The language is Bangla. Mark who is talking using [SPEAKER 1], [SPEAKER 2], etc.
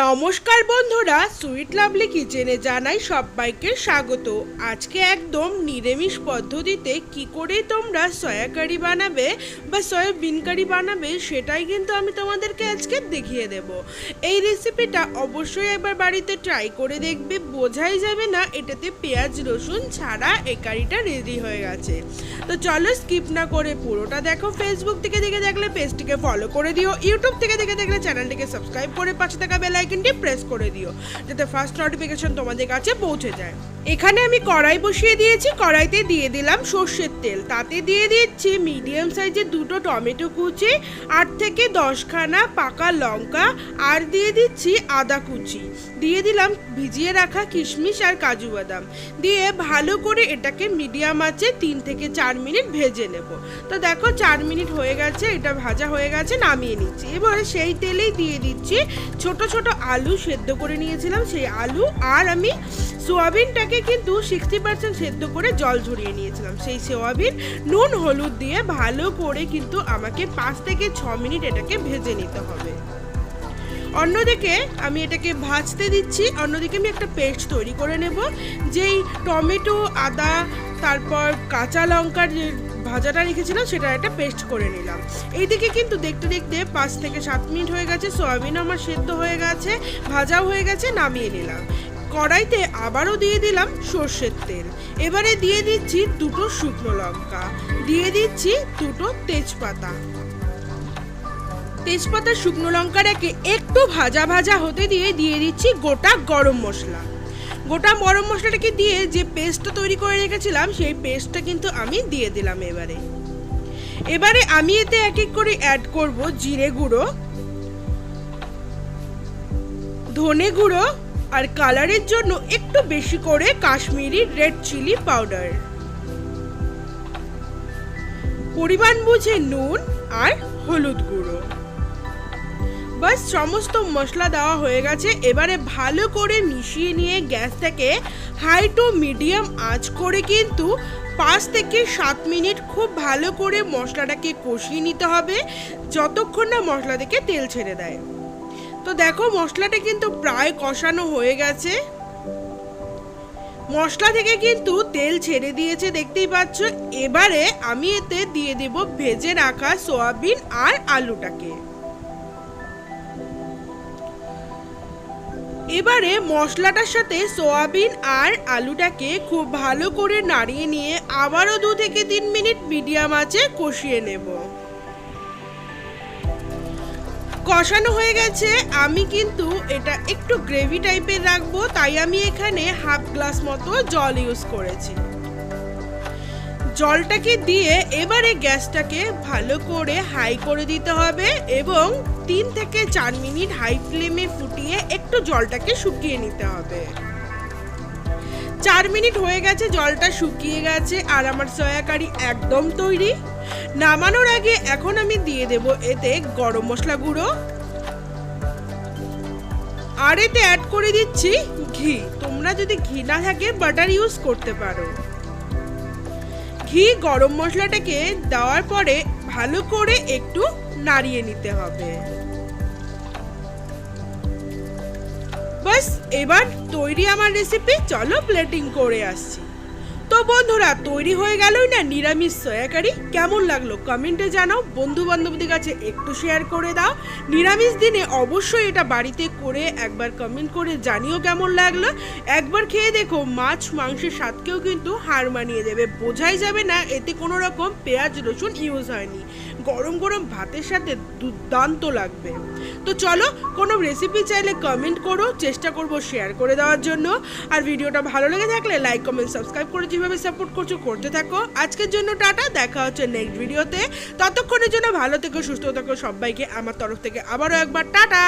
[SPEAKER 1] নমস্কার বন্ধুরা, সুইট লাভলি কিচেনে জানাই সবাইকে স্বাগত। আজকে একদম নিরামিষ পদ্ধতিতে কি করে তোমরা সয়া কারি বানাবে বা সয়াবিন কারি বানাবে সেটাই কিন্তু আমি তোমাদেরকে আজকে দেখিয়ে দেব। এই রেসিপিটা অবশ্যই একবার বাড়িতে ট্রাই করে দেখবে, বোঝাই যাবে না এটাতে পেঁয়াজ, রসুন ছাড়া এই কারিটা রেডি হয়ে গেছে। তো চলো স্কিপ না করে পুরোটা দেখো ফেসবুক থেকে দেখে দেখলে পেজটিকে ফলো করে দিও ইউটিউব থেকে দেখে দেখলে চ্যানেলটিকে সাবস্ক্রাইব করে পাশে থাকা বেল আইকনটি প্রেস করে দিও, যাতে ফার্স্ট নোটিফিকেশন তোমাদের কাছে পৌঁছে যায়। এখানে আমি কড়াই বসিয়ে দিয়েছি, কড়াইতে দিয়ে দিলাম সর্ষের তেল। তাতে দিয়ে দিচ্ছি মিডিয়াম সাইজের দুটো টমেটো কুচি, আট থেকে দশখানা পাকা লঙ্কা, আর দিয়ে দিচ্ছি আদা কুচি। দিয়ে দিলাম ভিজিয়ে রাখা কিশমিশ আর কাজু বাদাম। দিয়ে ভালো করে এটাকে মিডিয়াম আছে তিন থেকে চার মিনিট ভেজে নেব। তো দেখো চার মিনিট হয়ে গেছে, এটা ভাজা হয়ে গেছে, নামিয়ে নিচ্ছি। এবারে সেই তেলেই দিয়ে দিচ্ছি ছোট ছোট আলু সেদ্ধ করে নিয়েছিলাম, সেই আলু আর আমি সোয়াবিনটাকে কিন্তু সিক্সটি পার্সেন্ট সেদ্ধ করে জল ঝরিয়ে নিয়েছিলাম। সেই সোয়াবিন নুন, হলুদ দিয়ে ভালো করে কিন্তু আমাকে পাঁচ থেকে ছ মিনিট এটাকে ভেজে নিতে হবে। অন্যদিকে আমি এটাকে ভাজতে দিচ্ছি, অন্যদিকে আমি একটা পেস্ট তৈরি করে নেব, যেই টমেটো, আদা, তারপর কাঁচা লঙ্কার ভাজাটা রেখেছিলাম, সেটা একটা পেস্ট করে নিলাম। এইদিকে কিন্তু দেখতে দেখতে পাঁচ থেকে সাত মিনিট হয়ে গেছে সয়াবিন আমার সেদ্ধ হয়ে গেছে, ভাজাও হয়ে গেছে, নামিয়ে নিলাম। কড়াইতে আবারও দিয়ে দিলাম সর্ষের তেল। এবারে দিয়ে দিচ্ছি দুটো শুকনো লঙ্কা, দিয়ে দিচ্ছি দুটো তেজপাতা। তেজপাতা, শুকনো লঙ্কাটাকে একটু ভাজা ভাজা হতে দিয়ে দিয়ে দিচ্ছি গোটা গরম মশলা। গোটা গরম মশলাটাকে দিয়ে যে পেস্টটা তৈরি করে রেখেছিলাম, সেই পেস্টটা কিন্তু আমি দিয়ে দিলাম এবারে। এবারে আমি এতে এক এক করে অ্যাড করব জিরে গুঁড়ো, ধনে গুঁড়ো আর কালারের জন্য একটু বেশি করে কাশ্মীরি রেড চিলি পাউডার পরিমাণ বুঝে নুন আর হলুদ গুঁড়ো। বাস, সমস্ত মশলা দেওয়া হয়ে গেছে। এবারে ভালো করে মিশিয়ে নিয়ে গ্যাসটাকে হাই টু মিডিয়াম আঁচ করে কিন্তু পাঁচ থেকে সাত মিনিট খুব ভালো করে মশলাটাকে কষিয়ে নিতে হবে, যতক্ষণ না মশলা থেকে তেল ছেড়ে দেয়। তো দেখো মশলাটা কিন্তু প্রায় কষানো হয়ে গেছে। মশলা থেকে কিন্তু তেল ছেড়ে দিয়েছে, দেখতেই পাচ্ছ। এবারে আমি এতে দিয়ে দেব ভেজে রাখা সোয়াবিন আর আলুটাকে। এবারে মশলাটার সাথে সোয়াবিন আর আলুটাকে খুব ভালো করে নাড়িয়ে নিয়ে আবারও দু থেকে তিন মিনিট মিডিয়াম আঁচে কষিয়ে নেব। কষানো হয়ে গেছে। আমি কিন্তু এটা একটু গ্রেভি টাইপের রাখব, তাই আমি এখানে হাফ গ্লাস মতো জল ইউজ করেছি। জলটাকে দিয়ে এবারে গ্যাসটাকে ভালো করে হাই করে দিতে হবে এবং তিন থেকে চার মিনিট হাই ফ্লেমে ফুটিয়ে একটু জলটাকে শুকিয়ে নিতে হবে। চার মিনিট হয়ে গেছে, জলটা শুকিয়ে গেছে আর আমার সয়া কারি একদম তৈরি। নামানোর আগে এখন আমি দিয়ে দেব এতে গরম মশলা গুঁড়ো। আর এতে অ্যাড করে দিচ্ছি ঘি। তোমরা যদি ঘি না থাকে বাটার ইউজ করতে পারো। ঘি, গরম মশলাটাকে দেওয়ার পরে ভালো করে একটু নাড়িয়ে নিতে হবে। বাস, এবার তৈরি আমার রেসিপি চলো প্লেটিং করে আসছি তো বন্ধুরা, তৈরি হয়ে গেলই না নিরামিষ সয়াকারি কেমন লাগল কমেন্টে জানাও। বন্ধু বান্ধবদের কাছে একটু শেয়ার করে দাও। নিরামিষ দিনে অবশ্যই এটা বাড়িতে করে একবার কমেন্ট করে জানিও কেমন লাগল। একবার খেয়ে দেখো, মাছ মাংসের স্বাদকেও কিন্তু হার মানিয়ে দেবে। বোঝাই যাবে না, এতে কোনো রকম পেঁয়াজ, রসুন ইউজ হয়নি। গরম গরম ভাতের সাথে দুর্দান্ত লাগবে। তো চলো, কোনো রেসিপি চাইলে কমেন্ট করো, চেষ্টা করব শেয়ার করে দেওয়ার জন্য। আর ভিডিওটা ভালো লেগে থাকলে লাইক কমেন্ট সাবস্ক্রাইব করে যেভাবে সাপোর্ট করছ, করতে থাকো। আজকের জন্য টাটা, দেখা হচ্ছে নেক্সট ভিডিওতে ততক্ষণের জন্য ভালো থেকো, সুস্থ থাকো সবাইকে। আমার তরফ থেকে আবারও একবার টাটা!